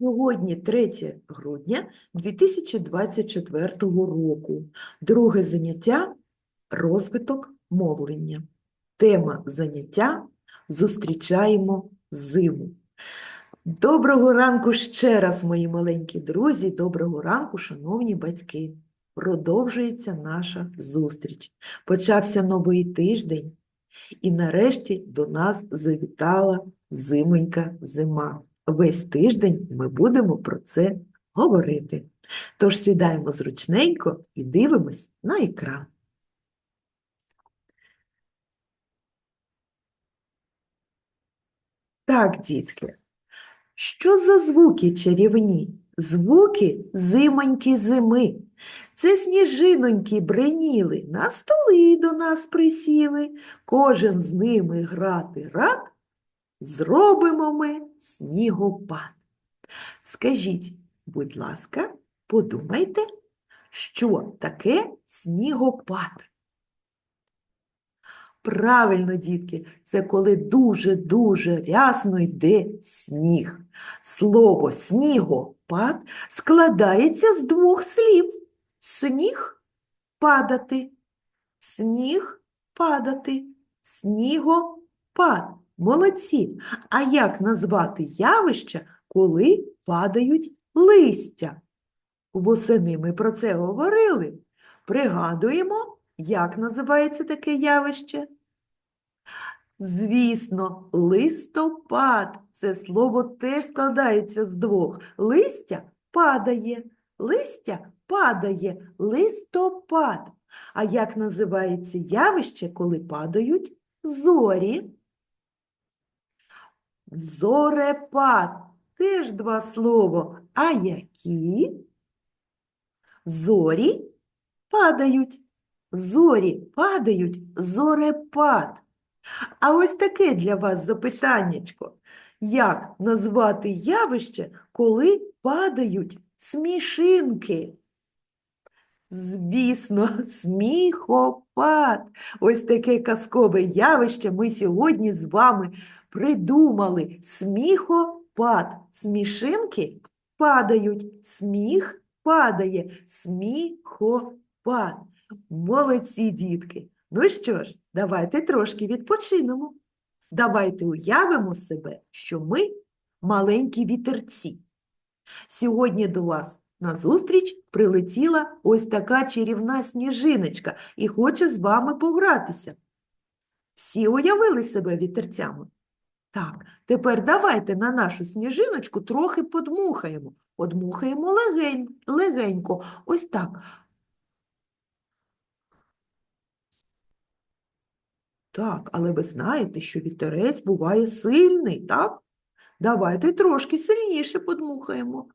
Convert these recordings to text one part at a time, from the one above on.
Сьогодні 3 грудня 2024 року. Друге заняття розвиток мовлення. Тема заняття зустрічаємо зиму. Доброго ранку ще раз, мої маленькі друзі, доброго ранку, шановні батьки. Продовжується наша зустріч. Почався новий тиждень, і нарешті до нас завітала зимонька зима. Весь тиждень ми будемо про це говорити. Тож сідаємо зручненько і дивимось на екран. Так, дітки, що за звуки чарівні? Звуки зимоньки зими. Це сніжиноньки бреніли, на столи до нас присіли. Кожен з ними грати рад, зробимо ми снігопад. Скажіть, будь ласка, подумайте, що таке снігопад? Правильно, дітки, це коли дуже-дуже рясно йде сніг. Слово снігопад складається з двох слів. Сніг падати, сніг падати, снігопад. Молодці. А як назвати явище, коли падають листя? Восени ми про це говорили. Пригадуємо, як називається таке явище? Звісно, листопад. Це слово теж складається з двох. Листя падає, листя падає, листопад. А як називається явище, коли падають зорі? Зорепад. Теж два слова. А які? Зорі падають. Зорі падають, зорепад. А ось таке для вас запитаннячко. Як назвати явище, коли падають смішинки? Звісно, сміхопад. Ось таке казкове явище ми сьогодні з вами придумали. Сміхопад. Смішинки падають, сміх падає, сміхопад. Молодці, дітки. Ну що ж, давайте трошки відпочинемо. Давайте уявимо себе, що ми маленькі вітерці. Сьогодні до вас на зустріч прилетіла ось така чарівна сніжиночка і хоче з вами погратися. Всі уявили себе вітерцями? Так, тепер давайте на нашу сніжиночку трохи подмухаємо. Подмухаємо легень, легенько, ось так. Так, але ви знаєте, що вітерець буває сильний, так? Давайте трошки сильніше подмухаємо.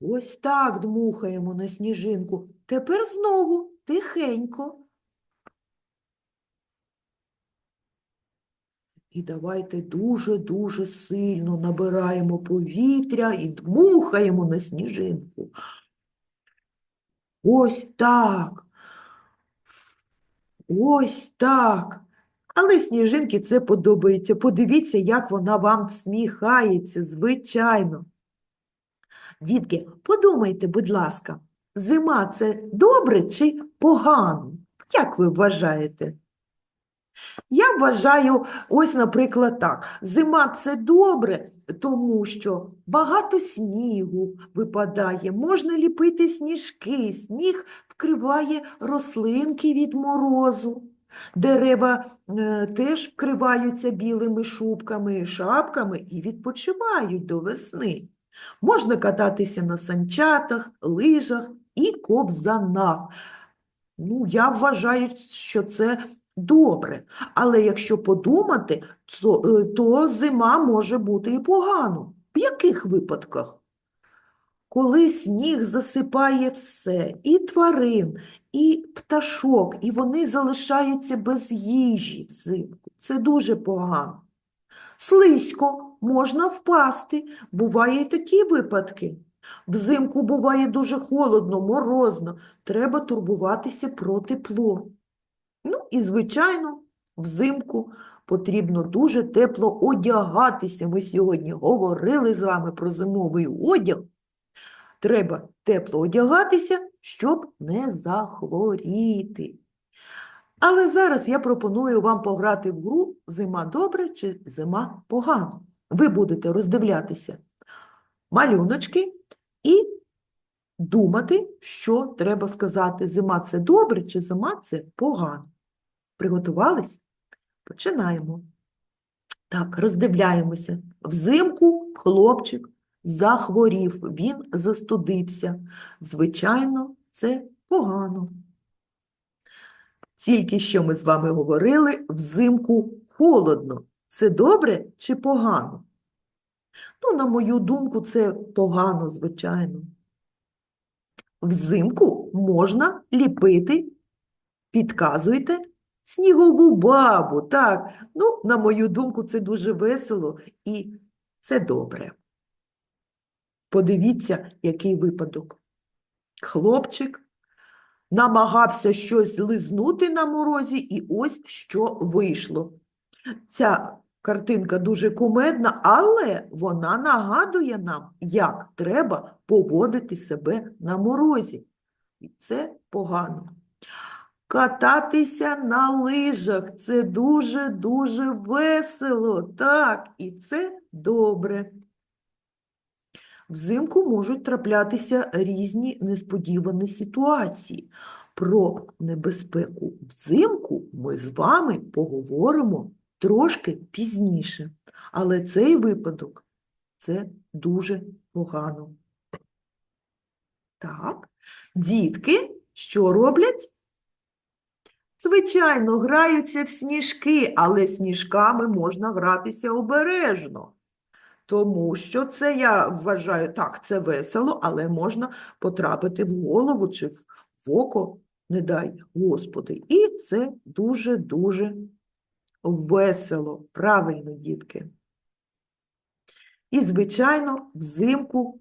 Ось так дмухаємо на сніжинку. Тепер знову тихенько. І давайте дуже-дуже сильно набираємо повітря і дмухаємо на сніжинку. Ось так. Ось так. Але сніжинки це подобається. Подивіться, як вона вам всміхається, звичайно. Дітки, подумайте, будь ласка, зима це добре чи погано? Як ви вважаєте? Я вважаю, ось, наприклад, так. Зима це добре, тому що багато снігу випадає, можна ліпити сніжки, сніг вкриває рослинки від морозу. Дерева е, теж вкриваються білими шубками, шапками і відпочивають до весни. Можна кататися на санчатах, лижах і ковзанах. Ну, я вважаю, що це добре. Але якщо подумати, то, е, то зима може бути і погано. В яких випадках? Коли сніг засипає все, і тварин, і пташок, і вони залишаються без їжі взимку. Це дуже погано. Слизько можна впасти, буває і такі випадки. Взимку буває дуже холодно, морозно, треба турбуватися про тепло. Ну і, звичайно, взимку потрібно дуже тепло одягатися. Ми сьогодні говорили з вами про зимовий одяг. Треба тепло одягатися, щоб не захворіти. Але зараз я пропоную вам пограти в гру Зима добре чи зима погано. Ви будете роздивлятися малюночки і думати, що треба сказати. Зима це добре чи зима це погано. Приготувались? Починаємо. Так, роздивляємося. Взимку хлопчик захворів, він застудився. Звичайно, це погано. Тільки що ми з вами говорили, взимку холодно. Це добре чи погано? Ну, на мою думку, це погано, звичайно. Взимку можна ліпити, підказуйте, снігову бабу. Так, ну, на мою думку, це дуже весело і це добре. Подивіться, який випадок. Хлопчик намагався щось лизнути на морозі, і ось що вийшло. Ця картинка дуже кумедна, але вона нагадує нам, як треба поводити себе на морозі. І це погано. Кататися на лижах це дуже-дуже весело. Так, і це добре. Взимку можуть траплятися різні несподівані ситуації. Про небезпеку взимку ми з вами поговоримо трошки пізніше. Але цей випадок це дуже погано. Так, дітки, що роблять? Звичайно, граються в сніжки, але сніжками можна гратися обережно. Тому що це я вважаю, так, це весело, але можна потрапити в голову чи в око, не дай Господи. І це дуже-дуже весело. Правильно, дітки. І, звичайно, взимку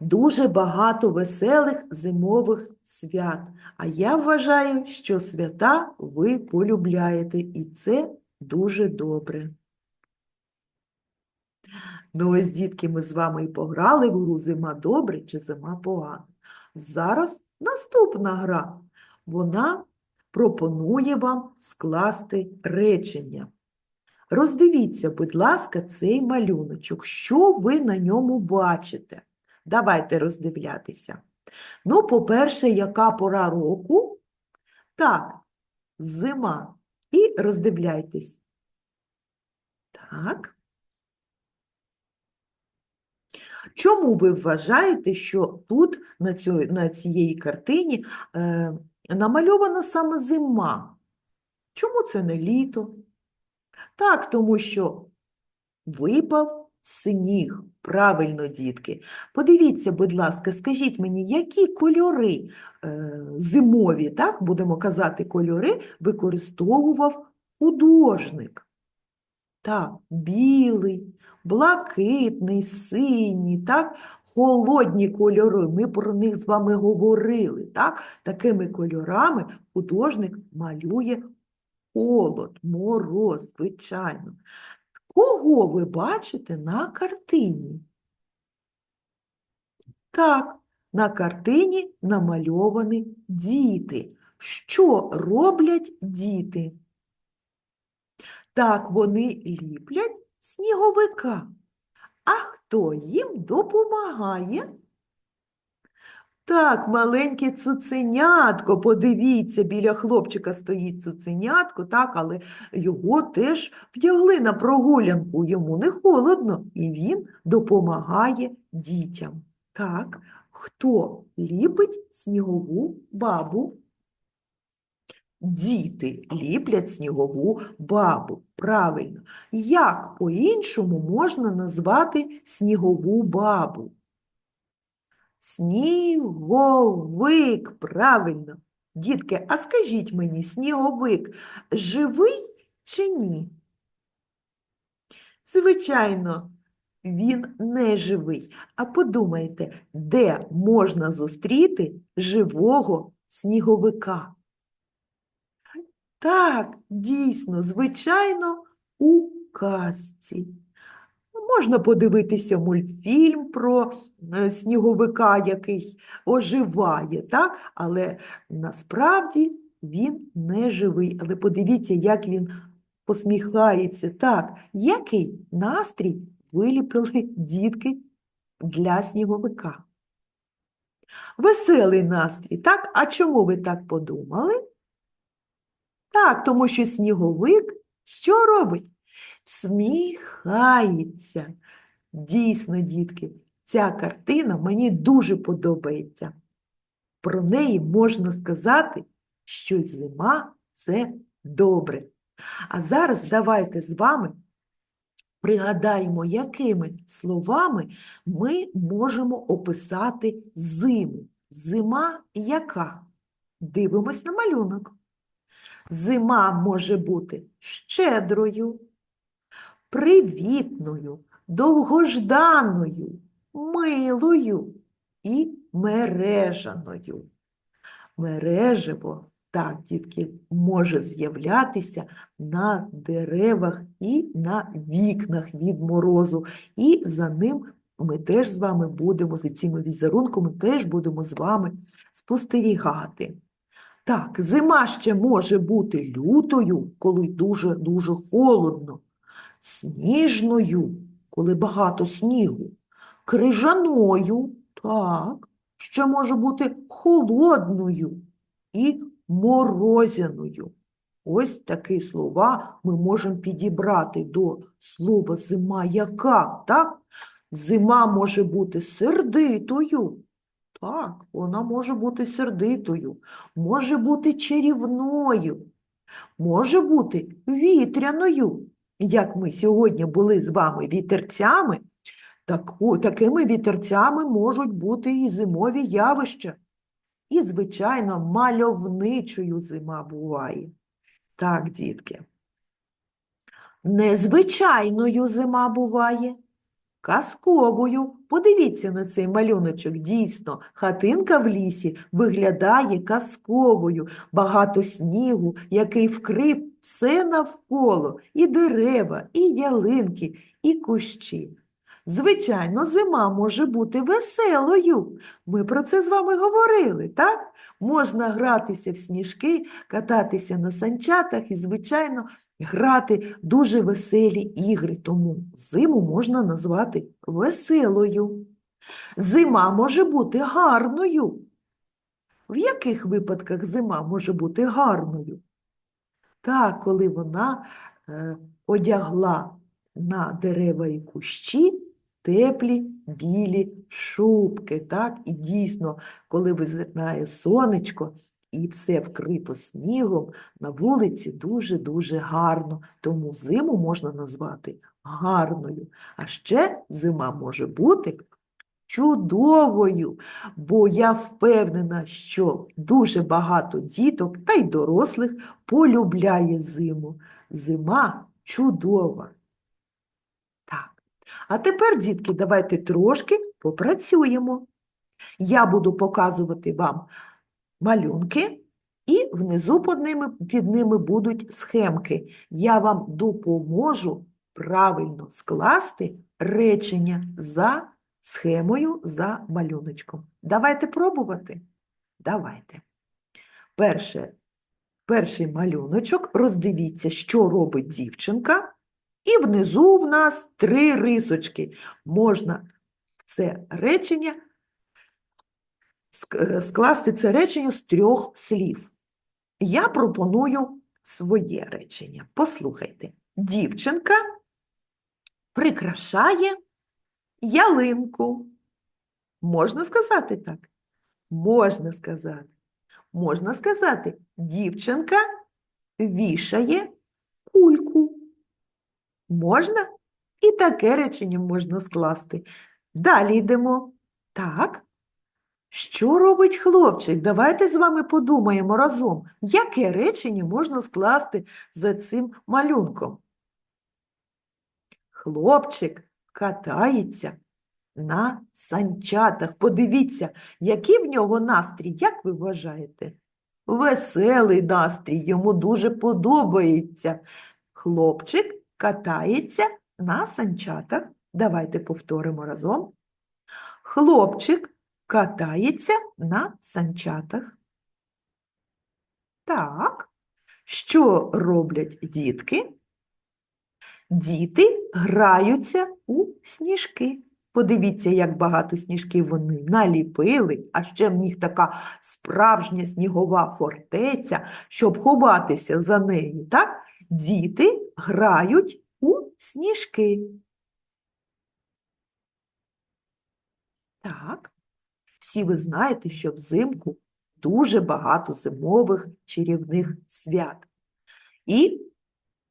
дуже багато веселих зимових свят. А я вважаю, що свята ви полюбляєте, і це дуже добре. Ну, ось, дітки, ми з вами і пограли в гру «Зима добре» чи «Зима погана». Зараз наступна гра. Вона пропонує вам скласти речення. Роздивіться, будь ласка, цей малюночок. Що ви на ньому бачите? Давайте роздивлятися. Ну, по-перше, яка пора року? Так, зима. І роздивляйтесь. Так. Чому ви вважаєте, що тут на, цьо, на цієї картині е, намальована саме зима? Чому це не літо? Так, тому що випав сніг. Правильно, дітки. Подивіться, будь ласка, скажіть мені, які кольори е, зимові, так, будемо казати, кольори використовував художник? Так, білий, блакитний, синій, так, холодні кольори. Ми про них з вами говорили. Так? Такими кольорами художник малює холод, мороз, звичайно. Кого ви бачите на картині? Так, на картині намальовані діти. Що роблять діти? Так, вони ліплять сніговика. А хто їм допомагає? Так, маленьке цуценятко, подивіться, біля хлопчика стоїть цуценятко, так, але його теж вдягли на прогулянку, йому не холодно, і він допомагає дітям. Так, хто ліпить снігову бабу? Діти ліплять снігову бабу. Правильно. Як по-іншому можна назвати снігову бабу? Сніговик, правильно. Дітки, а скажіть мені, сніговик живий чи ні? Звичайно, він не живий. А подумайте, де можна зустріти живого сніговика? Так, дійсно, звичайно, у казці. Можна подивитися мультфільм про е, сніговика, який оживає, так? Але насправді він не живий. Але подивіться, як він посміхається. Так, який настрій виліпили дітки для сніговика? Веселий настрій, так? А чому ви так подумали? Так, тому що сніговик що робить? Сміхається. Дійсно, дітки, ця картина мені дуже подобається. Про неї можна сказати, що зима це добре. А зараз давайте з вами пригадаємо, якими словами ми можемо описати зиму. Зима яка? Дивимось на малюнок. Зима може бути щедрою, привітною, довгожданою, милою і мережаною. Мережево, так, дітки, може з'являтися на деревах і на вікнах від морозу. І за ним ми теж з вами будемо, за цими візерунками теж будемо з вами спостерігати. Так, зима ще може бути лютою, коли дуже-дуже холодно, сніжною, коли багато снігу, крижаною, так, ще може бути холодною і морозяною. Ось такі слова ми можемо підібрати до слова зима яка, так? Зима може бути сердитою. Так, вона може бути сердитою, може бути чарівною, може бути вітряною. Як ми сьогодні були з вами вітерцями, так, о, такими вітерцями можуть бути і зимові явища. І, звичайно, мальовничою зима буває. Так, дітки. Незвичайною зима буває. Казковою. Подивіться на цей малюночок. Дійсно, хатинка в лісі виглядає казковою. Багато снігу, який вкрив все навколо, і дерева, і ялинки, і кущі. Звичайно, зима може бути веселою. Ми про це з вами говорили, так? Можна гратися в сніжки, кататися на санчатах і, звичайно, грати дуже веселі ігри, тому зиму можна назвати веселою. Зима може бути гарною. В яких випадках зима може бути гарною? Так, коли вона е, одягла на дерева і кущі теплі білі шубки. Так? І дійсно, коли визирнає сонечко, і все вкрито снігом, на вулиці дуже-дуже гарно, тому зиму можна назвати гарною. А ще зима може бути чудовою, бо я впевнена, що дуже багато діток та й дорослих полюбляє зиму. Зима чудова. Так. А тепер, дітки, давайте трошки попрацюємо. Я буду показувати вам малюнки, і внизу під ними, під ними будуть схемки. Я вам допоможу правильно скласти речення за схемою, за малюночком. Давайте пробувати. Давайте. Перше, перший малюночок. Роздивіться, що робить дівчинка. І внизу в нас три рисочки. Можна це речення скласти це речення з трьох слів. Я пропоную своє речення. Послухайте. Дівчинка прикрашає ялинку. Можна сказати так? Можна сказати. Можна сказати, дівчинка вішає кульку. Можна? І таке речення можна скласти. Далі йдемо. Так. Що робить хлопчик? Давайте з вами подумаємо разом, яке речення можна скласти за цим малюнком. Хлопчик катається на санчатах. Подивіться, який в нього настрій, як ви вважаєте? веселий настрій, йому дуже подобається. Хлопчик катається на санчатах. Давайте повторимо разом. Хлопчик катається на санчатах. Так. Що роблять дітки? Діти граються у сніжки. Подивіться, як багато сніжків вони наліпили, а ще в них така справжня снігова фортеця, щоб ховатися за нею. Так? Діти грають у сніжки. Так. Всі ви знаєте, що взимку дуже багато зимових чарівних свят. І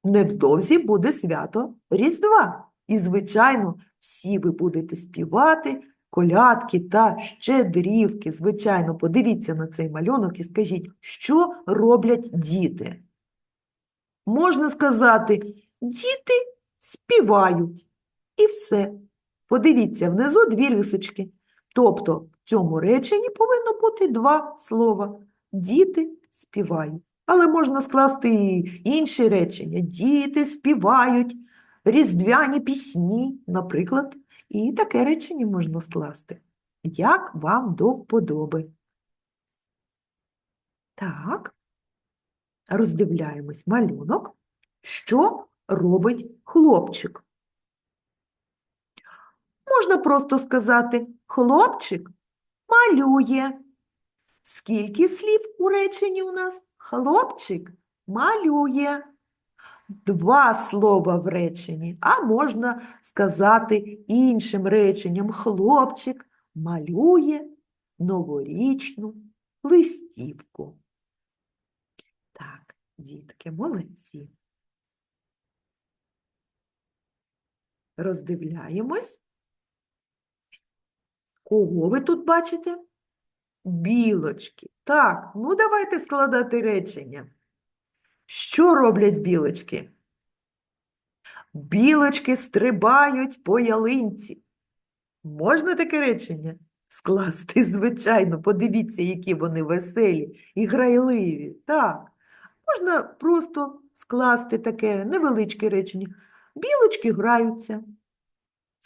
невдовзі буде свято Різдва. І, звичайно, всі ви будете співати колядки та щедрівки. Звичайно, подивіться на цей малюнок і скажіть, що роблять діти? Можна сказати, діти співають. І все. Подивіться, внизу дві рисочки. Тобто цьому реченні повинно бути два слова. Діти співають. Але можна скласти і інші речення. Діти співають різдвяні пісні, наприклад. І таке речення можна скласти. Як вам до вподоби? Так. Роздивляємось малюнок. Що робить хлопчик? Можна просто сказати хлопчик малює. Скільки слів у реченні у нас? Хлопчик малює. Два слова в реченні, а можна сказати іншим реченням. Хлопчик малює новорічну листівку. Так, дітки, молодці. Роздивляємось. Кого ви тут бачите? Білочки. Так, ну давайте складати речення. Що роблять білочки? Білочки стрибають по ялинці. Можна таке речення скласти? Звичайно, подивіться, які вони веселі і грайливі. Так, можна просто скласти таке невеличке речення. Білочки граються.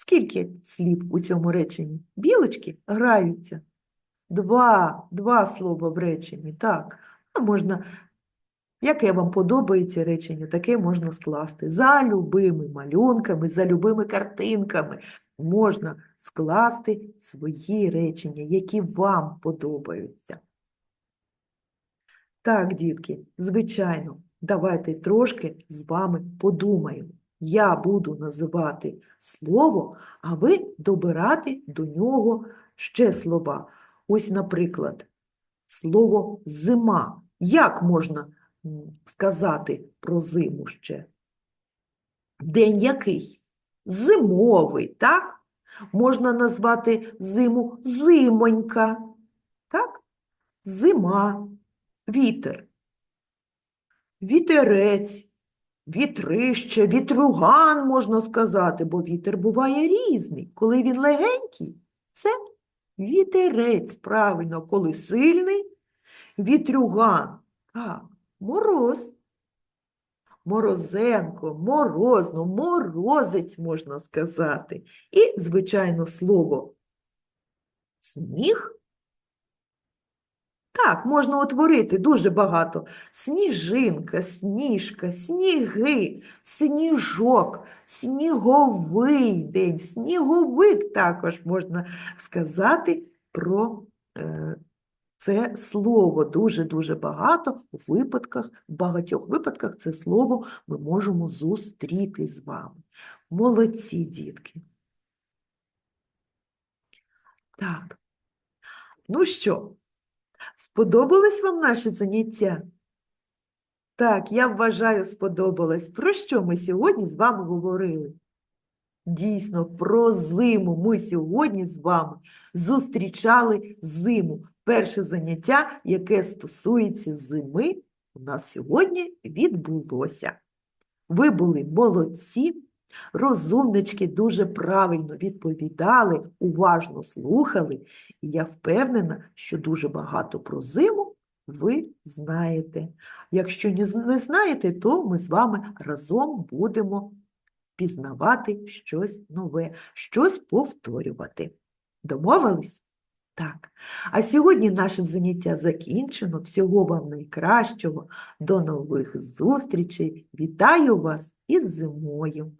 Скільки слів у цьому реченні? Білочки граються. Два, два слова в реченні, так. А можна, яке вам подобається речення, таке можна скласти. За любими малюнками, за любими картинками можна скласти свої речення, які вам подобаються. Так, дітки, звичайно, давайте трошки з вами подумаємо. Я буду називати слово, а ви добирати до нього ще слова. Ось, наприклад, слово зима. Як можна сказати про зиму ще? День який? Зимовий, так? Можна назвати зиму зимонька, так? Зима, вітер, вітерець, вітрище, вітруган, можна сказати, бо вітер буває різний. Коли він легенький, це Вітерець, правильно, коли сильний, вітрюган, так, мороз, морозенко, морозно, морозець, можна сказати. І, звичайно, слово сніг. Так, можна утворити дуже багато. Сніжинка, сніжка, сніги, сніжок, сніговий день, сніговик також можна сказати про е, це слово. Дуже-дуже багато в випадках, в багатьох випадках це слово ми можемо зустріти з вами. Молодці, дітки. Так. Ну що? Сподобались вам наші заняття? Так, я вважаю, сподобалось. Про що ми сьогодні з вами говорили? Дійсно, про зиму ми сьогодні з вами зустрічали зиму. Перше заняття, яке стосується зими, у нас сьогодні відбулося. Ви були молодці, розумнички дуже правильно відповідали, уважно слухали, і я впевнена, що дуже багато про зиму ви знаєте. Якщо не знаєте, то ми з вами разом будемо пізнавати щось нове, щось повторювати. Домовились? Так. А сьогодні наше заняття закінчено. Всього вам найкращого. До нових зустрічей. Вітаю вас із зимою.